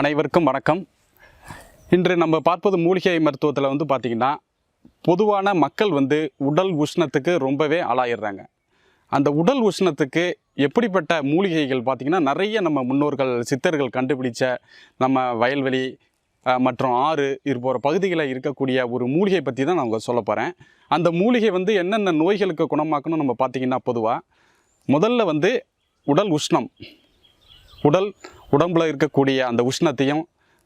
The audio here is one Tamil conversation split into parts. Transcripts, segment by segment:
அனைவருக்கும் வணக்கம். இன்று நம்ம பார்ப்பது மூலிகை மருத்துவத்தில் வந்து பார்த்திங்கன்னா பொதுவான மக்கள் வந்து உடல் உஷ்ணத்துக்கு ரொம்பவே ஆளாயிடுறாங்க. அந்த உடல் உஷ்ணத்துக்கு எப்படிப்பட்ட மூலிகைகள் பார்த்திங்கன்னா நிறைய நம்ம முன்னோர்கள் சித்தர்கள் கண்டுபிடிச்ச நம்ம வயல்வெளி மற்றும் ஆறு இது போகிற பகுதிகளில் இருக்கக்கூடிய ஒரு மூலிகை பற்றி தான் நான் சொல்ல போகிறேன் அந்த மூலிகை வந்து என்னென்ன நோய்களுக்கு குணமாக்கணும் நம்ம பார்த்திங்கன்னா பொதுவாக முதல்ல வந்து உடல் உஷ்ணம். உடல் உடம்புல இருக்கக்கூடிய அந்த உஷ்ணத்தையும்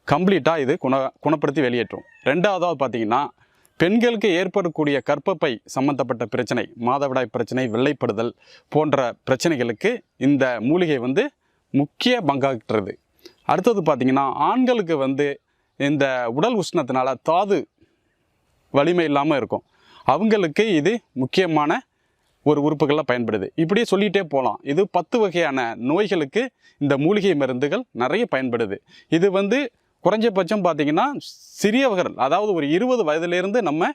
கம்ப்ளீட்டாக இது குண குணப்படுத்தி வெளியேற்றும். ரெண்டாவதாக பார்த்தீங்கன்னா பெண்களுக்கு ஏற்படக்கூடிய கற்பப்பை சம்பந்தப்பட்ட பிரச்சனை மாதவிடாய் பிரச்சனை வெள்ளைப்படுதல் போன்ற பிரச்சனைகளுக்கு இந்த மூலிகை வந்து முக்கிய பங்காற்றுறது அடுத்தது பார்த்திங்கன்னா ஆண்களுக்கு வந்து இந்த உடல் உஷ்ணத்தினால தாது வலிமை இல்லாமல் இருக்கும். அவங்களுக்கு இது முக்கியமான ஒரு உறுப்புகளில் பயன்படுது. இப்படியே சொல்லிகிட்டே போகலாம் இது பத்து வகையான நோய்களுக்கு இந்த மூலிகை மருந்துகள் நிறைய பயன்படுது. இது வந்து குறைஞ்சபட்சம் பார்த்தீங்கன்னா சிறியவர்கள் அதாவது ஒரு இருபது வயதுலேருந்து நம்ம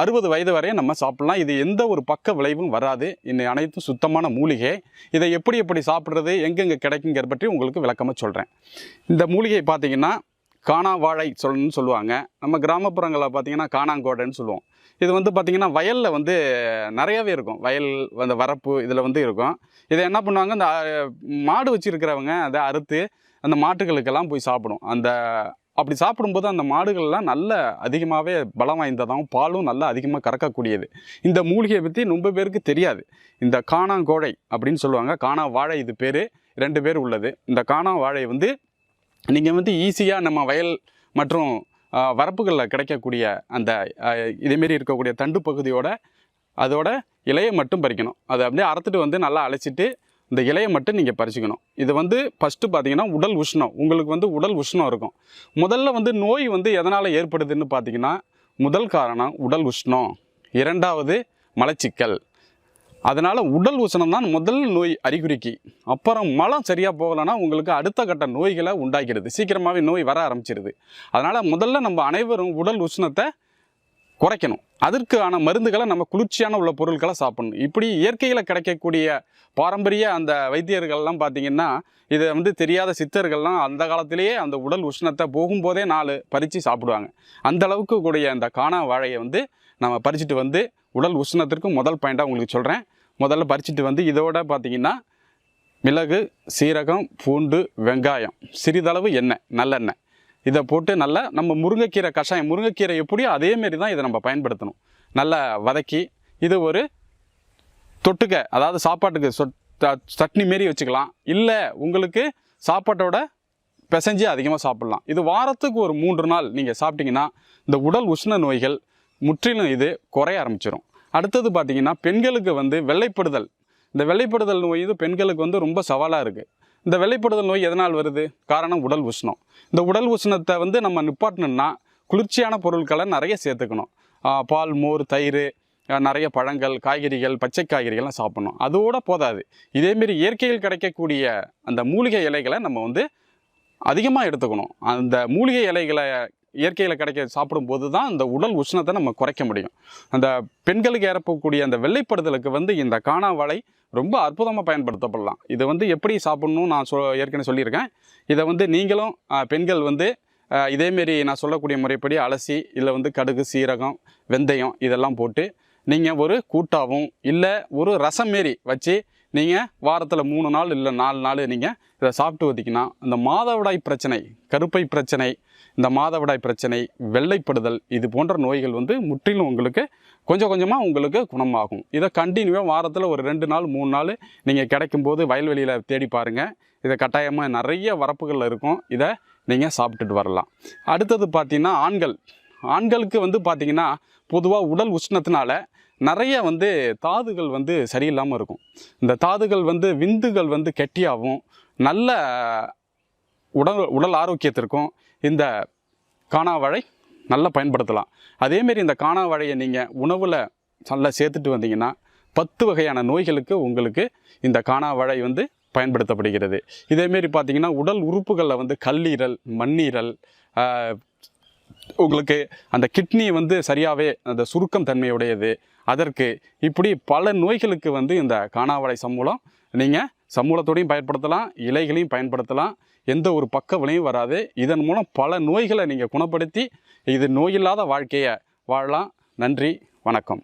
அறுபது வயது வரையும் நம்ம சாப்பிட்லாம். இது எந்த ஒரு பக்க விளைவும் வராது. இந்த அனைத்தும் சுத்தமான மூலிகை. இதை எப்படி எப்படி சாப்பிட்றது எங்கெங்கே கிடைக்குங்கிற பற்றி உங்களுக்கு விளக்கமாக சொல்கிறேன் இந்த மூலிகை பார்த்திங்கன்னா காணா வாழை சொல்லணும்னு சொல்லுவாங்க. நம்ம கிராமப்புறங்களில் பார்த்தீங்கன்னா காணாங்கோடைன்னு சொல்லுவோம். இது வந்து பார்த்திங்கன்னா வயலில் வந்து நிறையாவே இருக்கும். வயல் அந்த வரப்பு இதில் வந்து இருக்கும். இதை என்ன பண்ணுவாங்க? அந்த மாடு வச்சுருக்கிறவங்க அதை அறுத்து அந்த மாட்டுகளுக்கெல்லாம் போய் சாப்பிடும். அந்த அப்படி சாப்பிடும்போது அந்த மாடுகள்லாம் நல்ல அதிகமாகவே பலம் வாய்ந்ததாகவும் பாலும் நல்லா அதிகமாக கறக்கக்கூடியது. இந்த மூலிகையை பற்றி ரொம்ப பேருக்கு தெரியாது. இந்த காணாங்கோழை அப்படின்னு சொல்லுவாங்க. காணா வாழை இது பேர். ரெண்டு பேர் உள்ளது. இந்த காணா வாழை வந்து நீங்கள் வந்து ஈஸியாக நம்ம வயல் மற்றும் வரப்புகளில் கிடைக்கக்கூடிய அந்த இதேமாரி இருக்கக்கூடிய தண்டு பகுதியோட அதோட இலையை மட்டும் பறிக்கணும். அதை அப்படியே அறுத்துட்டு வந்து நல்லா அழைச்சிட்டு இந்த இலையை மட்டும் நீங்கள் பறிச்சுக்கணும். இது வந்து ஃபஸ்ட்டு பார்த்தீங்கன்னா உடல் உஷ்ணம். உங்களுக்கு வந்து உடல் உஷ்ணம் இருக்கும். முதல்ல வந்து நோய் வந்து எதனால் ஏற்படுதுன்னு பார்த்தீங்கன்னா முதல் காரணம் உடல் உஷ்ணம். இரண்டாவது மலச்சிக்கல். அதனால் உடல் உஷ்ணம் தான் முதல் நோய் அறிகுறிக்கு. அப்புறம் மலம் சரியாக போகலைன்னா உங்களுக்கு அடுத்த கட்ட நோய்களை உண்டாக்கிடுது சீக்கிரமாகவே நோய் வர ஆரம்பிச்சிருது. அதனால் முதல்ல நம்ம அனைவரும் உடல் உஷ்ணத்தை குறைக்கணும். அதற்கான மருந்துகளை நம்ம குளிர்ச்சியான உள்ள பொருட்களை சாப்பிடணும். இப்படி இயற்கையில் கிடைக்கக்கூடிய பாரம்பரிய அந்த வைத்தியர்கள்லாம் பார்த்திங்கன்னா இதை வந்து தெரியாத சித்தர்கள்லாம் அந்த காலத்திலேயே அந்த உடல் உஷ்ணத்தை போகும்போதே நாலு பறித்து சாப்பிடுவாங்க. அந்த அளவுக்கு கூடிய அந்த காணா வாழையை வந்து நம்ம பறிச்சுட்டு வந்து உடல் உஷ்ணத்திற்கு முதல் பாயிண்டாக உங்களுக்கு சொல்கிறேன் முதல்ல பறிச்சுட்டு வந்து இதோட பார்த்திங்கன்னா மிளகு சீரகம் பூண்டு வெங்காயம். சிறிதளவு எண்ணெய் நல்லெண்ணெய். இதை போட்டு நல்லா நம்ம முருங்கைக்கீரை கஷாயம் முருங்கைக்கீரை எப்படியோ அதேமாரி தான் இதை நம்ம பயன்படுத்தணும். நல்லா வதக்கி இது ஒரு தொட்டுக்க அதாவது சாப்பாட்டுக்கு சொட் சட்னி மாரி வச்சுக்கலாம். இல்லை உங்களுக்கு சாப்பாட்டோட பிசைஞ்சு அதிகமாக சாப்பிட்லாம். இது வாரத்துக்கு ஒரு மூன்று நாள் நீங்கள் சாப்பிட்டிங்கன்னா இந்த உடல் உஷ்ண நோய்கள் முற்றிலும் இது குறைய ஆரம்பிச்சிடும் அடுத்தது பார்த்திங்கன்னா பெண்களுக்கு வந்து வெள்ளைப்படுதல். இந்த வெள்ளைப்படுதல் நோய் இது பெண்களுக்கு வந்து ரொம்ப சவாலாக இருக்குது இந்த வெள்ளைப்படுதல் நோய் எதனால் வருது? காரணம் உடல் உஷ்ணம். இந்த உடல் உஷ்ணத்தை வந்து நம்ம நிப்பாட்டணும்னா குளிர்ச்சியான பொருட்களை நிறைய சேர்த்துக்கணும். பால் மோர் தயிர் நிறைய பழங்கள் காய்கறிகள் பச்சை காய்கறிகள்லாம் சாப்பிட்ணும். அதோட போதாது. இதேமாரி இயற்கையில் கிடைக்கக்கூடிய அந்த மூலிகை இலைகளை நம்ம வந்து அதிகமாக எடுத்துக்கணும். அந்த மூலிகை இலைகளை இயற்கையில் கிடைக்க சாப்பிடும்போது தான் இந்த உடல் உஷ்ணத்தை நம்ம குறைக்க முடியும். அந்த பெண்களுக்கு ஏறப்பக்கூடிய அந்த வெள்ளைப்படுதலுக்கு வந்து இந்த காணாவாழை ரொம்ப அற்புதமாக பயன்படுத்தப்படலாம். இதை வந்து எப்படி சாப்பிடணும் நான் சொ ஏற்கனவே சொல்லியிருக்கேன். இதை வந்து நீங்களும் பெண்கள் வந்து இதேமாரி நான் சொல்லக்கூடிய முறைப்படி அலசி இல்லை வந்து கடுகு சீரகம் வெந்தயம் இதெல்லாம் போட்டு நீங்கள் ஒரு கூட்டாகவும் இல்லை ஒரு ரசம் மாரி வச்சு நீங்கள் வாரத்தில் மூணு நாள் இல்லை நாலு நாள் நீங்கள் இதை சாப்பிட்டு வந்தீங்கன்னா இந்த மாதவிடாய் பிரச்சனை கருப்பை பிரச்சனை இந்த மாதவிடாய் பிரச்சனை வெள்ளைப்படுதல் இது போன்ற நோய்கள் வந்து முற்றிலும் உங்களுக்கு கொஞ்சம் கொஞ்சமாக உங்களுக்கு குணமாகும். இதை கண்டினியூவாக வாரத்தில் ஒரு ரெண்டு நாள் மூணு நாள் நீங்கள் கிடைக்கும்போது வயல்வெளியில் தேடி பாருங்கள் இதை கட்டாயமாக நிறைய வரப்புகளில் இருக்கும். இதை நீங்கள் சாப்பிட்டுட்டு வரலாம். அடுத்தது பார்த்தீங்கன்னா ஆண்கள். ஆண்களுக்கு வந்து பார்த்திங்கன்னா பொதுவாக உடல் உஷ்ணத்தினால நிறைய வந்து தாதுகள் வந்து சரியில்லாமல் இருக்கும். இந்த தாதுகள் வந்து விந்துகள் வந்து கெட்டியாகவும் நல்ல உடல் உடல் ஆரோக்கியத்திற்கும் இந்த காணாவழை நல்லா பயன்படுத்தலாம். அதேமாரி இந்த காணாவழையை நீங்கள் உணவில் நல்லா சேர்த்துட்டு வந்தீங்கன்னா பத்து வகையான நோய்களுக்கு உங்களுக்கு இந்த காணாவழை வந்து பயன்படுத்தப்படுகிறது. இதேமாரி பார்த்தீங்கன்னா உடல் உறுப்புகளில் வந்து கல்லீரல் மண்ணீரல் உங்களுக்கு அந்த கிட்னி வந்து சரியாகவே அந்த சுருக்கம் தன்மையுடையது. அதற்கு இப்படி பல நோய்களுக்கு வந்து இந்த காணாவடை சமூலம் நீங்கள் சமூலத்தோடையும் பயன்படுத்தலாம் இலைகளையும் பயன்படுத்தலாம் எந்த ஒரு பக்க விளையும் வராது. இதன் மூலம் பல நோய்களை நீங்கள் குணப்படுத்தி இது நோயில்லாத வாழ்க்கையை வாழலாம். நன்றி வணக்கம்.